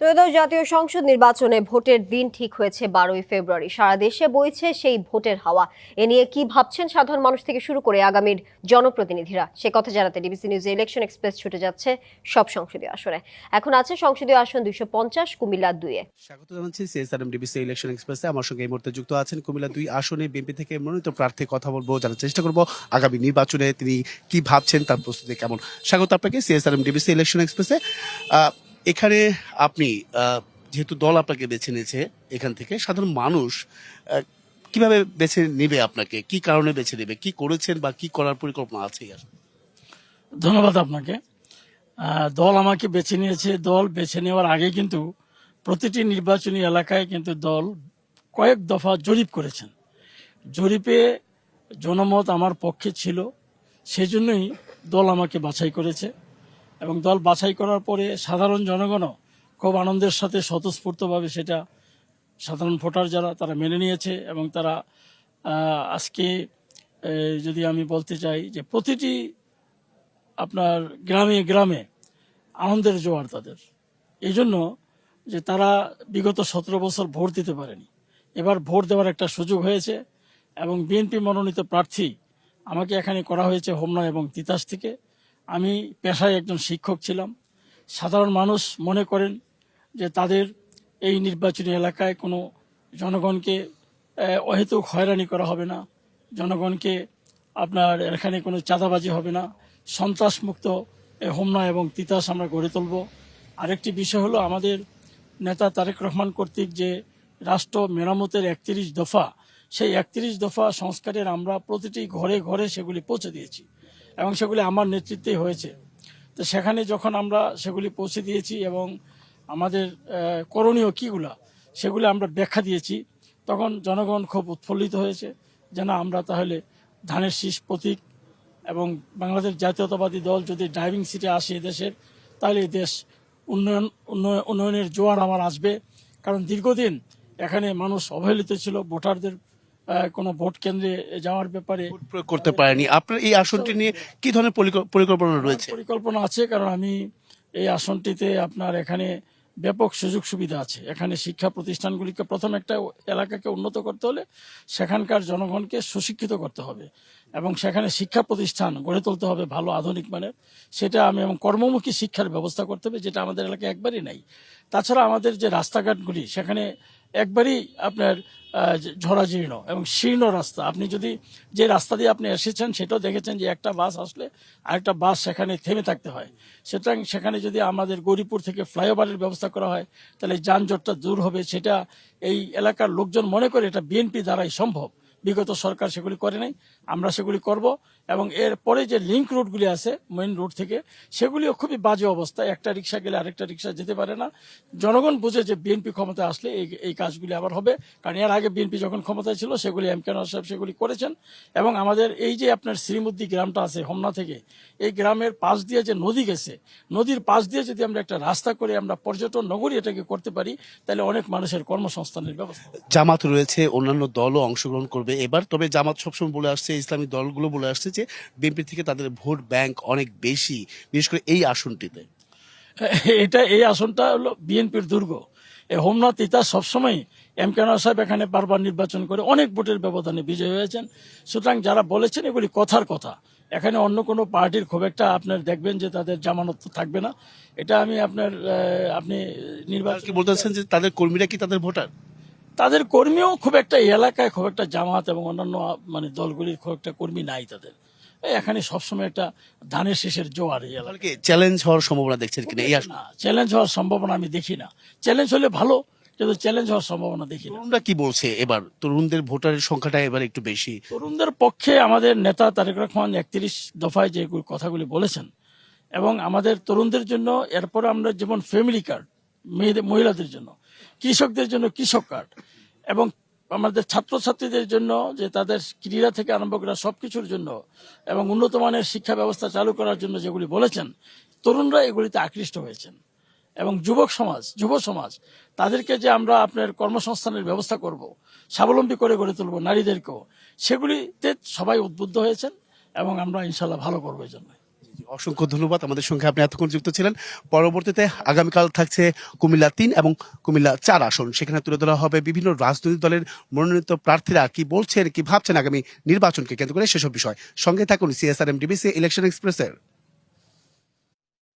ত্রয়োদশ জাতীয় সংসদ নির্বাচনে ভোটের দিন ঠিক হয়েছে বারোই ফেব্রুয়ারি। সারা দেশে বইছে সেই ভোটের হাওয়া। এ নিয়ে কি ভাবছেন সাধারণ মানুষ থেকে শুরু করে আগামীর জনপ্রতিনিধিরা? সে কথা জানাতে ডিবিসি নিউজে ইলেকশন এক্সপ্রেস ছুটে যাচ্ছে সব সংসদীয় আসনে এখন আছে সংসদীয় আসন দুইশো পঞ্চাশ, কুমিল্লা দুইয়ে স্বাগত জানাচ্ছি সিএসআরএম ডিবিসি ইলেকশন এক্সপ্রেসে। আমার সঙ্গে এই মুহূর্তে যুক্ত আছেন কুমিল্লা দুই আসনে বিএনপি থেকে মনোনীত প্রার্থী কথা বলব, জানার চেষ্টা করব আগামী নির্বাচনে তিনি কি ভাবছেন, তার প্রস্তুতি কেমন। স্বাগত আপনাকে সিএসআরএম ডিবিসি ইলেকশন এক্সপ্রেসে। এখানে আপনি যেহেতু দল আপনাকে বেছে নিয়েছে এখান থেকে, সাধারণ মানুষ কীভাবে বেছে নেবে আপনাকে? কি কারণে বেছে নেবে? কি করেছেন বা কি করার পরিকল্পনা আছে? ধন্যবাদ আপনাকে। দল আমাকে বেছে নিয়েছে। দল বেছে নেওয়ার আগে কিন্তু প্রতিটি নির্বাচনী এলাকায় কিন্তু দল কয়েক দফা জরিপ করেছেন। জরিপে জনমত আমার পক্ষে ছিল, সেজন্যই দল আমাকে বাছাই করেছে। এবং দল বাছাই করার পরে সাধারণ জনগণও খুব আনন্দের সাথে স্বতঃস্ফূর্তভাবে সেটা সাধারণ ভোটার যারা, তারা মেনে নিয়েছে এবং তারা আজকে যদি আমি বলতে চাই যে প্রতিটি আপনার গ্রামে গ্রামে আনন্দের জোয়ার তাদের। এই জন্য যে তারা বিগত সতেরো বছর ভোট দিতে পারেনি। এবার ভোট দেওয়ার একটা সুযোগ হয়েছে এবং বিএনপি মনোনীত প্রার্থী আমাকে এখানে করা হয়েছে হোমনা এবং তিতাস থেকে। আমি পেশায় একজন শিক্ষক ছিলাম। সাধারণ মানুষ মনে করেন যে তাদের এই নির্বাচনী এলাকায় কোনো জনগণকে অহেতুক হয়রানি করা হবে না। জনগণকে আপনার এখানে কোনো চাঁদাবাজি হবে না। সন্ত্রাসমুক্ত হোমনা এবং তিতাস আমরা গড়ে তুলব। আরেকটি বিষয় হলো আমাদের নেতা তারেক রহমান কর্তৃক যে রাষ্ট্র মেরামতের একত্রিশ দফা, সেই একত্রিশ দফা সংস্কারের আমরা প্রতিটি ঘরে ঘরে সেগুলি পৌঁছে দিয়েছি। এবং সেগুলি আমার নেতৃত্বেই হয়েছে। তো সেখানে যখন আমরা সেগুলি পৌঁছে দিয়েছি এবং আমাদের করণীয় কীগুলা, সেগুলি আমরা ব্যাখ্যা দিয়েছি, তখন জনগণ খুব উৎফুল্লিত হয়েছে যেন আমরা তাহলে ধানের শীষ প্রতীক এবং বাংলাদেশ জাতীয়তাবাদী দল যদি ড্রাইভিং সিটে আসে দেশের তাহলে দেশ উন্নয়ন উন্নয়ন উন্নয়নের জোয়ার আমার আসবে। কারণ দীর্ঘদিন এখানে মানুষ অবহেলিত ছিল, ভোটারদের কোনো ভোট কেন্দ্রে যাওয়ার ব্যাপারে প্রয়োগ করতে পারেনি। আপনার এই আসনটি নিয়ে কি ধরনের পরিকল্পনা রয়েছে? পরিকল্পনা আছে কারণ আমি এই আসনটিতে আপনার এখানে ব্যাপক সুযোগ সুবিধা আছে। এখানে শিক্ষা প্রতিষ্ঠানগুলিকে প্রথম একটা এলাকাকে উন্নত করতে হলে সেখানকার জনগণকে সুশিক্ষিত করতে হবে এবং সেখানে শিক্ষা প্রতিষ্ঠান গড়ে তুলতে হবে ভালো আধুনিক মানের। সেটা আমি এবং কর্মমুখী শিক্ষার ব্যবস্থা করতে হবে যেটা আমাদের এলাকায় একবারই নাই। তাছাড়া আমাদের যে রাস্তাঘাটগুলি, সেখানে একবারই আপনার ঝরাজীর্ণ এবং শীর্ণ রাস্তা। আপনি যদি যে রাস্তা দিয়ে আপনি এসেছেন, সেটাও দেখেছেন যে একটা বাস আসলে আরেকটা বাস সেখানে থেমে থাকতে হয়। সুতরাং সেখানে যদি আমাদের গৌরীপুর থেকে ফ্লাইওভারের ব্যবস্থা করা হয়, তাহলে যানজটটা দূর হবে। সেটা এই এলাকার লোকজন মনে করে এটা বিএনপি দ্বারাই সম্ভব। বিগত সরকার সেগুলি করে নাই, আমরা সেগুলি করব। এবং এর পরে যে লিঙ্ক রুটগুলি আছে মেইন রুট থেকে, সেগুলিও খুবই বাজে অবস্থা। একটা রিক্সা গেলে আরেকটা রিক্সা যেতে পারে না। জনগণ বুঝে যে বিএনপি ক্ষমতায় আসলে এই এই কাজগুলি আবার হবে। কারণ এর আগে বিএনপি যখন ক্ষমতায় ছিল, সেগুলি এম কে নওয়াজ সাহেব সেগুলি করেছেন। এবং আমাদের এই যে আপনার শ্রীমুদ্দি গ্রামটা আছে, হোমনা থেকে, এই গ্রামের পাশ দিয়ে যে নদী গেছে, নদীর পাশ দিয়ে যদি আমরা একটা রাস্তা করে আমরা পর্যটন নগরী এটাকে করতে পারি, তাহলে অনেক মানুষের কর্মসংস্থানের ব্যবস্থা জামাত রয়েছে, অন্যান্য দলও অংশগ্রহণ করবে। এবার তবে জামাত সবসময় বলে আসছে ইসলামী দলগুলো বলে আসছে যে বিএনপি থেকে তাদের ভোট ব্যাংক অনেক বেশি বিশেষ করে এই আসনটিতে। এটা এই আসনটা হলো বিএনপির দুর্গ। এই হোমনাথ ইতা সবসময় এম কে নওয়াজ সাহেব এখানে বারবার নির্বাচন করে অনেক ভোটের ব্যবধানে বিজয় হয়েছেন। সুতরাং যারা বলেছেন এগুলি কথার কথা এখানে অন্য কোনো পার্টির খুব একটা আপনার দেখবেন যে তাদের জামানত থাকবে না। এটা আমি আপনার আপনি নির্বাচন বলতেছেন যে তাদের কর্মীরা কি তাদের ভোটার? তাদের কর্মীও খুব একটা এই এলাকায় খুব একটা জামাত এবং অন্যান্য মানে দলগুলির খুব একটা কর্মী নাই তাদের। এখানে সবসময় একটা ধানের শেষের জোয়ার এই চ্যালেঞ্জ হওয়ার সম্ভাবনা দেখছেন কিনা? এই না চ্যালেঞ্জ হওয়ার সম্ভাবনা আমি দেখি না। চ্যালেঞ্জ হলে ভালো কিন্তু চ্যালেঞ্জ হওয়ার সম্ভাবনা দেখি না। তরুণরা কি বলছে এবার? তরুণদের ভোটারের সংখ্যাটা এবার একটু বেশি। তরুণদের পক্ষে আমাদের নেতা তারেক রহমান একত্রিশ দফায় যে কথাগুলি বলেছেন এবং আমাদের তরুণদের জন্য এরপরে আমরা যেমন ফ্যামিলি কার্ড মেয়েদের মহিলাদের জন্য কৃষকদের জন্য কৃষক কার্ড। এবং আমাদের ছাত্রছাত্রীদের জন্য যে তাদের ক্রীড়া থেকে আরম্ভ করা সবকিছুর জন্য এবং উন্নত মানের শিক্ষা ব্যবস্থা চালু করার জন্য যেগুলি বলেছেন, তরুণরা এগুলিতে আকৃষ্ট হয়েছেন। এবং যুবক সমাজ, যুব সমাজ, তাদেরকে যে আমরা আপনার কর্মসংস্থানের ব্যবস্থা করব, স্বাবলম্বী করে গড়ে তুলব নারীদেরকেও, সেগুলিতে সবাই উদ্বুদ্ধ হয়েছেন এবং আমরা ইনশাল্লাহ ভালো করব এই জন্য অসংখ্য ধন্যবাদ। আমাদের সঙ্গে আপনি এতক্ষণ যুক্ত ছিলেন। পরবর্তীতে আগামীকাল থাকছে কুমিল্লা তিন এবং কুমিল্লা চার আসন। সেখানে তুলে ধরা হবে বিভিন্ন রাজনৈতিক দলের মনোনীত প্রার্থীরা। কি বলছেন, কি ভাবছেন আগামী নির্বাচনকে কেন্দ্র করে সেসব বিষয়? সঙ্গে থাকুন সিএসআরএম ডিবিসি ইলেকশন এক্সপ্রেসের